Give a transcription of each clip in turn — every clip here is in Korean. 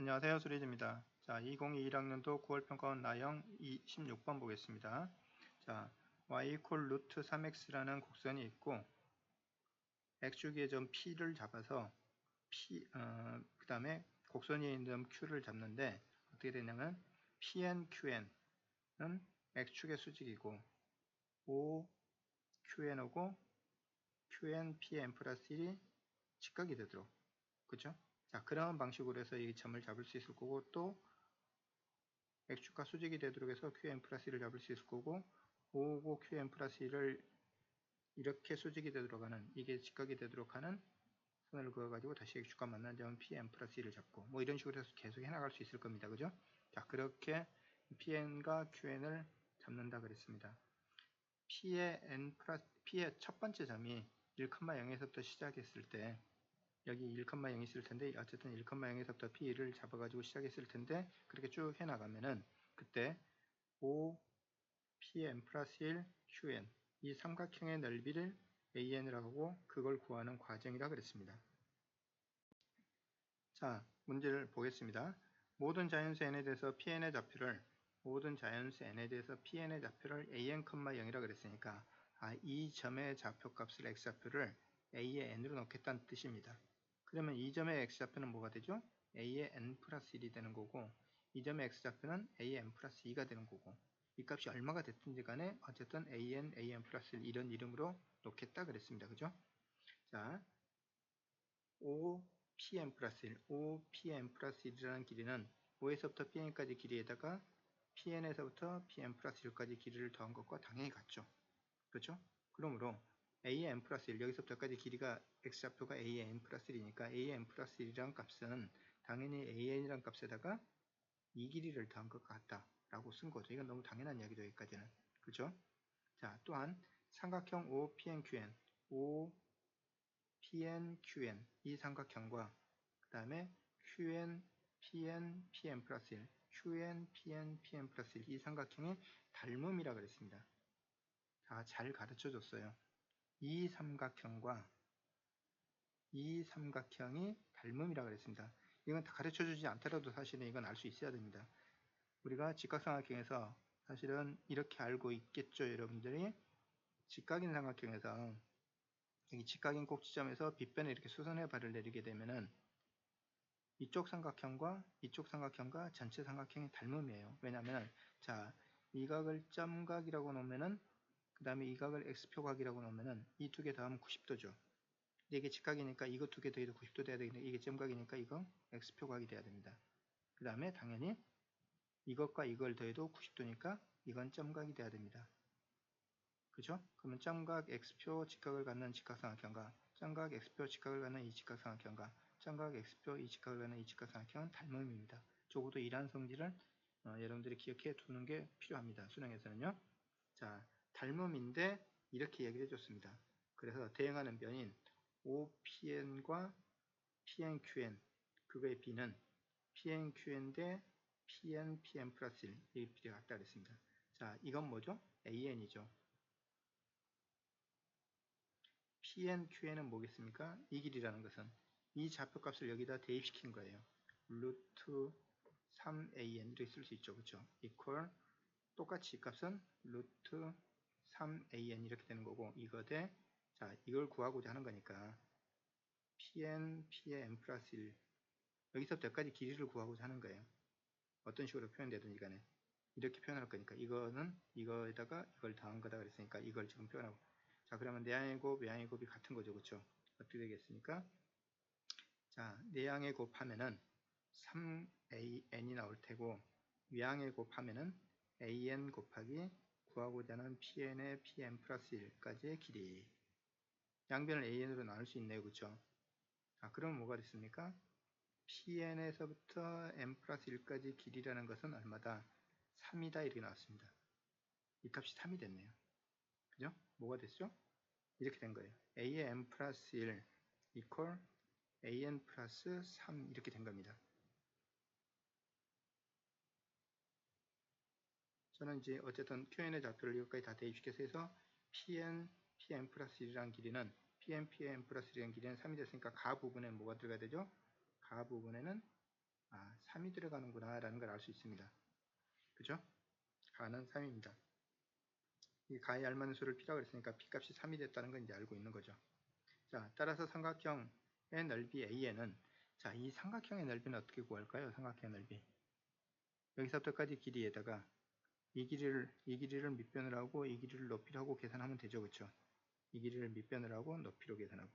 안녕하세요. 수리즈입니다. 자, 2021학년도 9월 평가원 나형 16번 보겠습니다. 자, y equal 루트 3x라는 곡선이 있고 x축의 점 p를 잡아서 p 어, 그 다음에 곡선이 있는 점 q를 잡는데 어떻게 되냐면 pn qn은 x축의 수직이고 o qn하고 qn pn 플러스 1이 직각이 되도록 그죠? 자, 그런 방식으로 해서 이 점을 잡을 수 있을 거고 또 x축과 수직이 되도록 해서 qn 플러스 1을 잡을 수 있을 거고 5고 qn 플러스 1을 이렇게 수직이 되도록 하는 이게 직각이 되도록 하는 선을 그어가지고 다시 x축과 만난 점 pn 플러스 1을 잡고 뭐 이런 식으로 해서 계속 해나갈 수 있을 겁니다. 그죠? 자 그렇게 pn과 qn을 잡는다 그랬습니다. p의 n 플러스 p의 첫 번째 점이 1,0에서부터 시작했을 때 여기 1,0이 있을 텐데 어쨌든 1,0에서부터 P를 잡아가지고 시작했을 텐데 그렇게 쭉 해나가면은 그때 O, Pn 플러스 1, Qn 이 삼각형의 넓이를 AN이라고 하고 그걸 구하는 과정이라 그랬습니다. 자 문제를 보겠습니다. 모든 자연수 n에 대해서 Pn의 좌표를 모든 자연수 n에 대해서 Pn의 좌표를 AN, 0이라 그랬으니까 아, 이 점의 좌표값을 x좌표를 a의 n으로 넣겠다는 뜻입니다. 그러면 이 점의 x좌표는 뭐가 되죠? a의 n 플러스 1이 되는 거고 이 점의 x좌표는 a의 n 플러스 2가 되는 거고 이 값이 얼마가 됐든지 간에 어쨌든 an, an 플러스 1 이런 이름으로 놓겠다 그랬습니다. 그죠? 자, OPN 플러스 1, OPN 플러스 1이라는 길이는 O에서부터 PN까지 길이에다가 PN에서부터 PN 플러스 1까지 길이를 더한 것과 당연히 같죠. 그렇죠? 그러므로 a n 플러스 1 여기서부터까지 길이가 x좌표가 a n 플러스 1이니까 a n 플러스 1이란 값은 당연히 a n이란 값에다가 이 길이를 더한 것 같다 라고 쓴 거죠. 이건 너무 당연한 이야기죠. 여기까지는. 그죠? 자, 또한 삼각형 OPNQN, OPNQN 이 삼각형과 그 다음에 QN, PN, PN 플러스 1, QN, PN, PN 플러스 1 이 삼각형의 닮음이라 그랬습니다. 자, 잘 가르쳐 줬어요. 이 삼각형과 이 삼각형이 닮음이라 고 그랬습니다. 이건 다 가르쳐 주지 않더라도 사실은 이건 알 수 있어야 됩니다. 우리가 직각삼각형에서 사실은 이렇게 알고 있겠죠 여러분들이 직각인 삼각형에서 여기 직각인 꼭지점에서 빗변에 이렇게 수선의 발을 내리게 되면은 이쪽 삼각형과 이쪽 삼각형과 전체 삼각형이 닮음이에요. 왜냐하면 자 이각을 점각이라고 놓으면은 그 다음에 이 각을 x표각이라고 놓으면은 이 두 개 더하면 90도죠. 이게 직각이니까 이거 두 개 더해도 90도 돼야 되겠네. 이게 점각이니까 이거 x표각이 돼야 됩니다. 그 다음에 당연히 이것과 이걸 더해도 90도니까 이건 점각이 돼야 됩니다. 그죠? 그러면 점각 x표 직각을 갖는 직각삼각형과 점각 x표 직각을 갖는 이 직각삼각형과 점각 x표 이 직각을 갖는 이 직각삼각형은 닮음입니다. 적어도 이러한 성질을 어, 여러분들이 기억해 두는 게 필요합니다. 수능에서는요. 자, 닮음인데 이렇게 얘기를 해줬습니다. 그래서 대응하는 변인 OPN과 PNQN 그거의 B는 PNQN 대 PN, PN 플러스 1이 비례가 같다 그랬습니다. 자 이건 뭐죠? AN이죠. PNQN은 뭐겠습니까? 이 길이라는 것은 이 좌표값을 여기다 대입시킨 거예요. 루트 3an 이렇게 쓸 수 있죠. 그렇죠? equal 똑같이 이 값은 루트 3an 이렇게 되는 거고 이거 대 자, 이걸 구하고자 하는 거니까 pn, p의 n 플러스 1 여기서부터 여기까지 길이를 구하고자 하는 거예요. 어떤 식으로 표현되든지 간에 이렇게 표현할 거니까 이거는 이거에다가 이걸 더한 거다 그랬으니까 이걸 지금 표현하고 자 그러면 내양의 곱, 외양의 곱이 같은 거죠. 그쵸? 어떻게 되겠습니까? 자, 내양의 곱하면은 3an이 나올 테고 외양의 곱하면은 an 곱하기 구하고자 하는 pn의 pn 플러스 1까지의 길이 양변을 an으로 나눌 수 있네요. 그쵸? 아, 그럼 뭐가 됐습니까? pn에서부터 n 플러스 1까지 길이라는 것은 얼마다? 3이다 이렇게 나왔습니다. 이 값이 3이 됐네요. 그죠? 뭐가 됐죠? 이렇게 된 거예요. a의 n 플러스 1 equal an 플러스 3 이렇게 된 겁니다. 저는 이제 어쨌든 QN의 좌표를 이것까지 다 대입시켜서 해서 PN, PN 플러스 1이라는 길이는 PN, PN 플러스 1이라는 길이는 3이 됐으니까 가 부분에 뭐가 들어가야 되죠? 가 부분에는 아, 3이 들어가는구나 라는 걸 알 수 있습니다. 그죠? 가는 3입니다. 이 가에 알맞는 수를 P라고 했으니까 P값이 3이 됐다는 건 이제 알고 있는 거죠. 자, 따라서 삼각형의 넓이 AN은 자, 이 삼각형의 넓이는 어떻게 구할까요? 삼각형의 넓이. 여기서부터까지 길이에다가 이 길이를 이 길이를 밑변을 하고 이 길이를 높이를 하고 계산하면 되죠. 그렇죠? 이 길이를 밑변을 하고 높이로 계산하고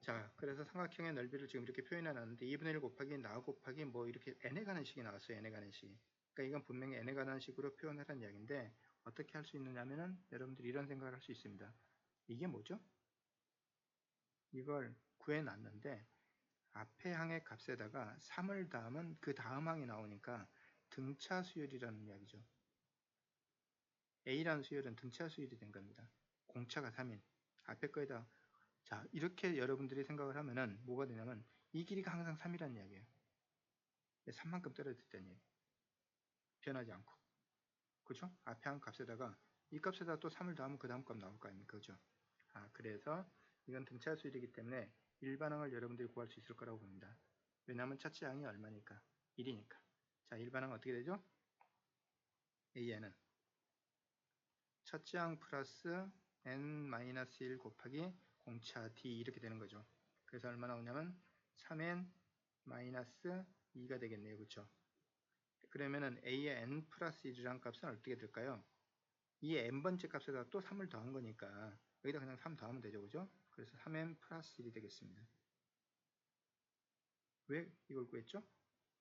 자 그래서 삼각형의 넓이를 지금 이렇게 표현해 놨는데 2분의 1 곱하기 나 곱하기 뭐 이렇게 n에 가는 식이 나왔어요. n에 가는 식. 그러니까 이건 분명히 n에 가는 식으로 표현하라는 이야기인데 어떻게 할 수 있느냐면은 여러분들이 이런 생각을 할 수 있습니다. 이게 뭐죠? 이걸 구해 놨는데 앞에 항의 값에다가 3을 더하면 그 다음 항이 나오니까 등차 수열이라는 이야기죠. A라는 수열은 등차 수열이 된 겁니다. 공차가 3인 앞에 거에다 자 이렇게 여러분들이 생각을 하면은 뭐가 되냐면 이 길이가 항상 3이라는 이야기예요. 3만큼 떨어졌다는 얘기. 변하지 않고. 그죠? 앞에 한 값에다가 이 값에다 또 3을 더하면 그 다음 값 나올 거 아닙니까? 그죠? 아, 그래서 이건 등차 수열이기 때문에 일반항을 여러분들이 구할 수 있을 거라고 봅니다. 왜냐하면 첫째 항이 얼마니까? 1이니까. 자, 일반항 어떻게 되죠? AN은 첫째 항 플러스 n-1 곱하기 공차 d 이렇게 되는 거죠. 그래서 얼마 나오냐면 3n 2가 되겠네요. 그렇죠? 그러면은 a의 n 플러스 1이란 값은 어떻게 될까요? 이 n번째 값에다 또 3을 더한 거니까 여기다 그냥 3 더하면 되죠. 그죠? 그래서 3n 플러스 1이 되겠습니다. 왜 이걸 구했죠?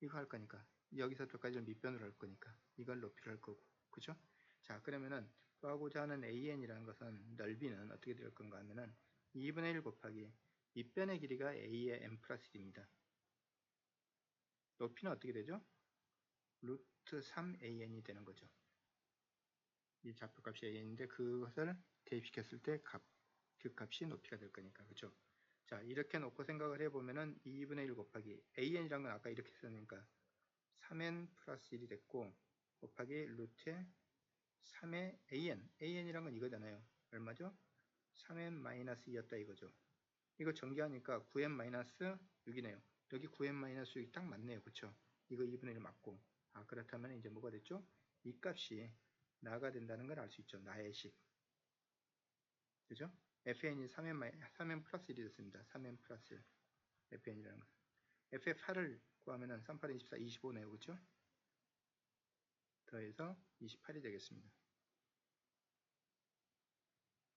이거 할 거니까. 여기서부터까지는 밑변으로 할 거니까. 이걸 높이를 할 거고. 그죠? 자, 그러면은 구하고자 하는 an이라는 것은 넓이는 어떻게 될 건가 하면은 2분의 1 곱하기 밑변의 길이가 a의 n 플러스 1입니다. 높이는 어떻게 되죠? 루트 3an이 되는 거죠. 이 좌표값이 an인데 그것을 대입시켰을 때 값, 그 값이 높이가 될 거니까 그죠? 자 이렇게 놓고 생각을 해보면은 2분의 1 곱하기 an이란 건 아까 이렇게 썼으니까 3n 플러스 1이 됐고 곱하기 루트에 3의 an an이란 건 이거잖아요. 얼마죠? 3n 마이너스 2였다 이거죠. 이거 전개하니까 9n 마이너스 6이네요. 여기 9n 마이너스 6이 딱 맞네요. 그쵸? 이거 2분의 1 맞고. 아 그렇다면 이제 뭐가 됐죠? 이 값이 나가 된다는 걸 알 수 있죠. 나의 식. 그죠? FN이 3n, 3n 플러스 1이 됐습니다. 3n 플러스 1 FN이라는 거 FF8을 구하면은 3, 8, 24, 25네요 그죠? 더해서 28이 되겠습니다